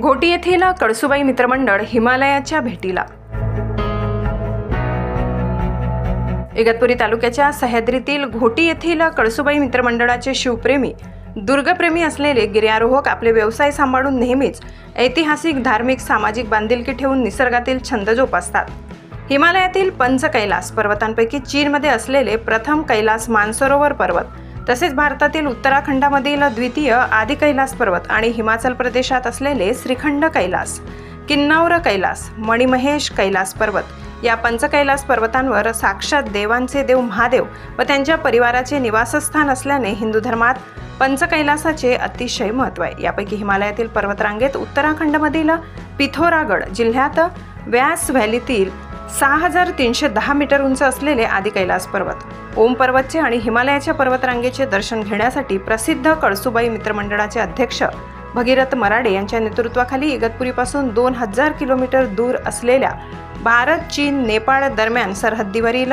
घोटी येथील कळसुबाई मित्रमंडळ हिमालयाच्या भेटीला. इगतपुरी तालुक्याच्या सह्याद्रीतील घोटी येथील कळसुबाई मित्रमंडळाचे शिवप्रेमी दुर्गप्रेमी असलेले गिर्यारोहक आपले व्यवसाय सांभाळून नेहमीच ऐतिहासिक धार्मिक सामाजिक बांधिलकी ठेवून निसर्गातील छंद जोपासतात. हिमालयातील पंच कैलास पर्वतांपैकी चीनमध्ये असलेले प्रथम कैलास मानसरोवर पर्वत तसेच भारतातील उत्तराखंडामधील द्वितीय आदि कैलास पर्वत आणि हिमाचल प्रदेशात असलेले श्रीखंड कैलास किन्नौर कैलास मणिमहेश कैलास पर्वत. या पंचकैलास पर्वतांवर साक्षात देवांचे देव महादेव व त्यांच्या परिवाराचे निवासस्थान असल्याने हिंदू धर्मात पंचकैलासाचे अतिशय महत्त्व आहे. यापैकी हिमालयातील पर्वतरांगेत उत्तराखंडमधील पिथोरागड जिल्ह्यात व्यास व्हॅलीतील सहा हजार तीनशे दहा मीटर उंच असलेले आदि कैलास पर्वत. ओम पर्वतचे आणि हिमालयाच्या पर्वतरांगेचे दर्शन घेण्यासाठी प्रसिद्ध कळसुबाई मित्रमंडळाचे अध्यक्ष भगीरथ मराडे यांच्या नेतृत्वाखाली इगतपुरीपासून दोन हजार किलोमीटर दूर असलेल्या भारत चीन नेपाळ दरम्यान सरहद्दीवरील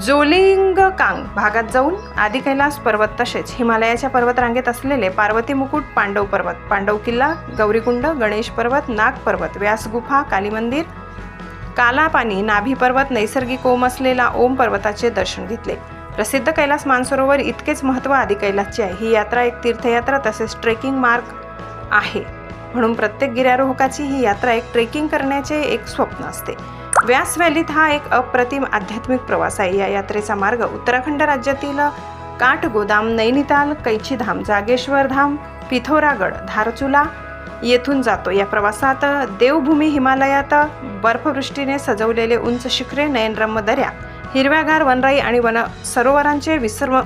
जोलिंगकांग भागात जाऊन आदि कैलास पर्वत तसेच हिमालयाच्या पर्वतरांगेत असलेले पार्वती मुकुट पांडव पर्वत पांडव किल्ला गौरीकुंड गणेश पर्वत नाग पर्वत व्यास गुफा काली मंदिर कालापानी नाभी पर्वत नैसर्गिक ओम असलेला ओम पर्वताचे दर्शन घेतले. प्रसिद्ध कैलास मानसरोवर इतकेच महत्त्व आदि कैलासचे आहे. ही यात्रा एक तीर्थयात्रा तसेच ट्रेकिंग मार्ग आहे. म्हणून प्रत्येक गिर्यारोहकाची ही यात्रा एक ट्रेकिंग करण्याचे एक स्वप्न असते. व्यास व्हॅलीत हा एक अप्रतिम आध्यात्मिक प्रवास आहे. या यात्रेचा मार्ग उत्तराखंड राज्यातील काठगोदाम नैनिताल कैचीधाम जागेश्वर धाम पिथोरागड धारचुला येथून जातो. या प्रवासात देवभूमी हिमालयात बर्फवृष्टीने सजवलेले उंच शिखरे नयनरम्य दऱ्या हिरव्यागार वनराई आणि वन सरोवरांचे विसर्म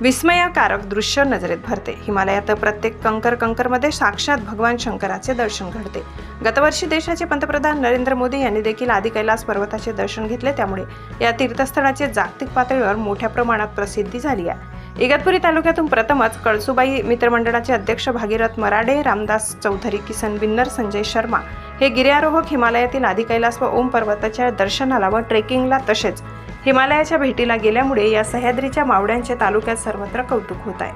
विस्मयकारक दृश्य नजरेत भरते. हिमालयात प्रत्येक कंकर कंकरमध्ये साक्षात भगवान शंकराचे दर्शन घडते. गतवर्षी देशाचे पंतप्रधान नरेंद्र मोदी यांनी देखील आदि कैलास पर्वताचे दर्शन घेतले. त्यामुळे या तीर्थस्थळाचे जागतिक पातळीवर मोठ्या प्रमाणात प्रसिद्धी झाली आहे. इगतपुरी तालुक्यातून प्रथमच कळसुबाई मित्रमंडळाचे अध्यक्ष भागीरथ मराडे रामदास चौधरी किसन बिन्नर संजय शर्मा हे गिर्यारोहक हिमालयातील आदि कैलास व ओम पर्वताच्या दर्शनाला व ट्रेकिंगला तसेच हिमालयाच्या भेटीला गेल्यामुळे या सह्याद्रीच्या मावड्यांचे तालुक्यात सर्वत्र कौतुक होत आहे.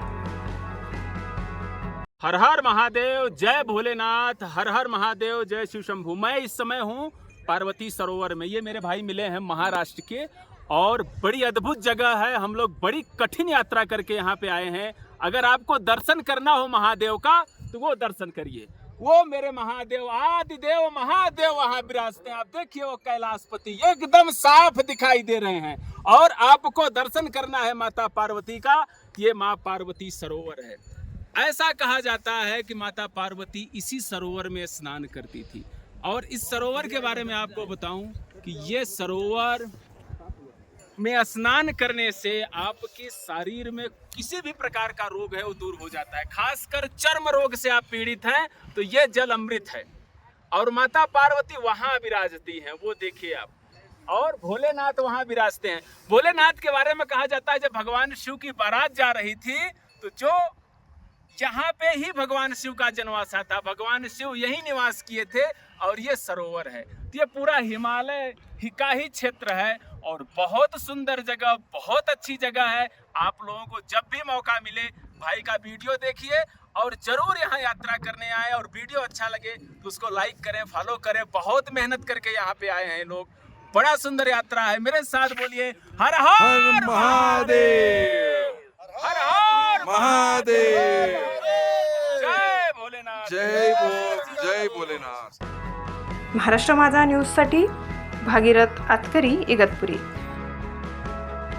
हर हर महादेव जय भोलेनाथ हर हर महादेव जय शिव शंभू। मैं इस समय हूँ पार्वती सरोवर में। ये मेरे भाई मिले हैं महाराष्ट्र के और बड़ी अद्भुत जगह है। हम लोग बड़ी कठिन यात्रा करके यहाँ पे आए हैं। अगर आपको दर्शन करना हो महादेव का तो वो दर्शन करिए। वो मेरे महादेव आदि देव महादेव वहाँ विराजते हैं। आप देखिए वो कैलाशपति एकदम साफ़ दिखाई दे रहे हैं। और आपको दर्शन करना है माता पार्वती का, ये माँ पार्वती सरोवर है। ऐसा कहा जाता है कि माता पार्वती इसी सरोवर में स्नान करती थी। और इस सरोवर के बारे में आपको बताऊँ कि ये सरोवर में स्नान करने से आपके शरीर में किसी भी प्रकार का रोग है, वो दूर हो जाता है। खासकर चर्म रोग से आप पीड़ित हैं तो ये जल अमृत है। और माता पार्वती वहाँ विराजती हैं, वो देखिए आप। और भोलेनाथ वहाँ विराजते हैं। भोलेनाथ के बारे में कहा जाता है, जब भगवान शिव की बारात जा रही थी तो जो यहाँ पे ही भगवान शिव का जन्मवासा था, भगवान शिव यही निवास किए थे, और ये सरोवर है। तो ये पूरा हिमालय ही का ही क्षेत्र है और बहुत सुंदर जगह बहुत अच्छी जगह है। आप लोगों को जब भी मौका मिले भाई का वीडियो देखिए और ज़रूर यहाँ यात्रा करने आए और वीडियो अच्छा लगे तो उसको लाइक करें फॉलो करें। बहुत मेहनत करके यहाँ पे आए हैं लोग। बड़ा सुंदर यात्रा है। मेरे साथ बोलिए हर हर महादेव। हर हर महादेव। जय भोलेनाथ। जय भो जय भोलेनाथ। महाराष्ट्र माझा न्यूजसाठी भागीरथ आतकरी इगतपुरी.